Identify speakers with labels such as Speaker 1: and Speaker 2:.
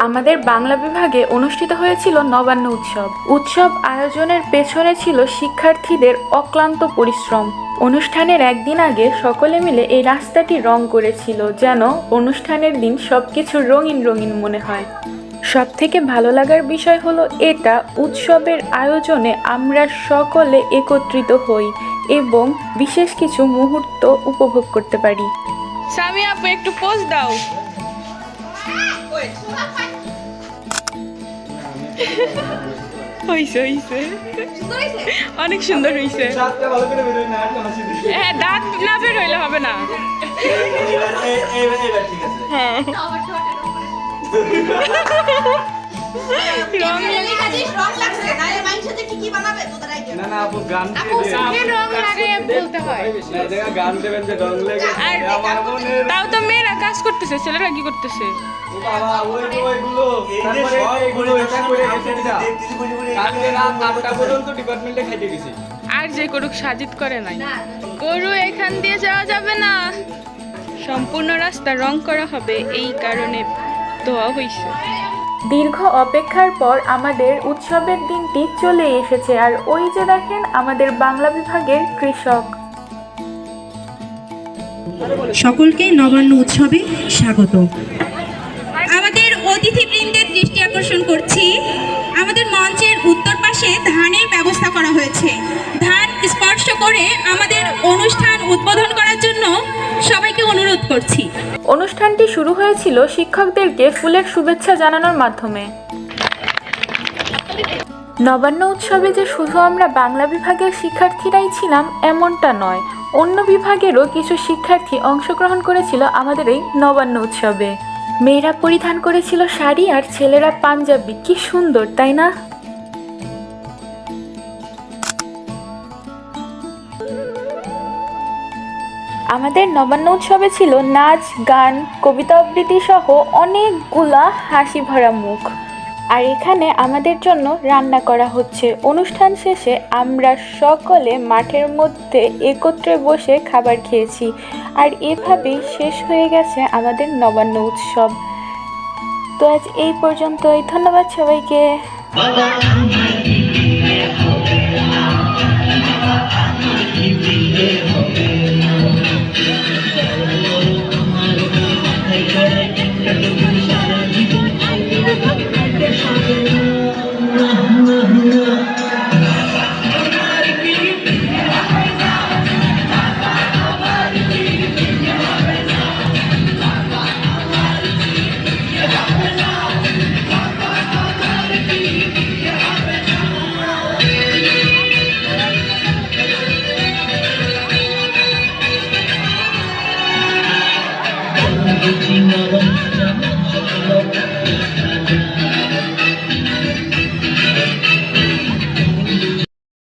Speaker 1: আমাদের বাংলা বিভাগে অনুষ্ঠিত হয়েছিল নবান্ন উৎসব। উৎসব আয়োজনের পেছনে ছিল শিক্ষার্থীদের অক্লান্ত পরিশ্রম। অনুষ্ঠানের একদিন আগে সকলে মিলে এই রাস্তাটি রং করেছিল যেন অনুষ্ঠানের দিন সবকিছু রঙিন রঙিন মনে হয়। সব থেকে ভালো লাগার বিষয় হলো এটা উৎসবের আয়োজনে আমরা সকলে একত্রিত হই এবং বিশেষ কিছু মুহূর্ত উপভোগ করতে পারি।
Speaker 2: স্বামী আপু একটু পোজ দাও। হইছে হইছে। অনেক সুন্দর হইছে। হ্যাঁ দাঁত না বের হইলে হবে না। হ্যাঁ। রং
Speaker 3: না না আপু গান দিয়ে
Speaker 2: রং লাগাই বলতে হয়।
Speaker 3: না দেখা গান দেবেন যে রং লেগে
Speaker 2: আর
Speaker 3: আমার মনে
Speaker 2: তাও তো কাজ করতেছে ছেলেরা কি করতেছে? আর যে করুক সাজিদ করে নাই। গরু এখান দিয়ে যাওয়া যাবে না। সম্পূর্ণ রাস্তা রং করা হবে এই কারণে ধোয়া হইছে।
Speaker 1: দীর্ঘ অপেক্ষার পর আমাদের উৎসবের দিনটি চলে এসেছে আর ওই যে দেখেন আমাদের বাংলা বিভাগের কৃষক।
Speaker 4: সকলকেই নবান্ন উৎসবে স্বাগত। আমাদের অতিথিবৃন্দের দৃষ্টি আকর্ষণ করছি। আমাদের মঞ্চের উত্তর পাশে ধানের ব্যবস্থা করা হয়েছে। ধান স্পর্শ করে আমাদের অনুষ্ঠান উদ্বোধন করার জন্য সবাইকে অনুরোধ করছি।
Speaker 1: অনুষ্ঠানটি শুরু হয়েছিল শিক্ষকদেরকে ফুলের শুভেচ্ছা জানানোর মাধ্যমে। নবান্ন উৎসবে যে শুধু আমরা বাংলা বিভাগের শিক্ষার্থীরাই ছিলাম, এমনটা নয়। অন্য বিভাগেরও কিছু শিক্ষার্থী অংশগ্রহণ করেছিল আমাদের এই নবান্ন উৎসবে। মেয়েরা পরিধান করেছিল শাড়ি আর ছেলেরা পাঞ্জাবি। কি সুন্দর, তাই না? আমাদের নবান্ন উৎসবে ছিল নাচ, গান, কবিতা আবৃত্তি সহ অনেকগুলা হাসি ভরা মুখ। আর এখানে আমাদের জন্য রান্না করা হচ্ছে। অনুষ্ঠান শেষে আমরা সকলে মাঠের মধ্যে একত্রে বসে খাবার খেয়েছি। আর এভাবেই শেষ হয়ে গেছে আমাদের নবান্ন উৎসব। তো আজ এই পর্যন্তই। ধন্যবাদ সবাইকে।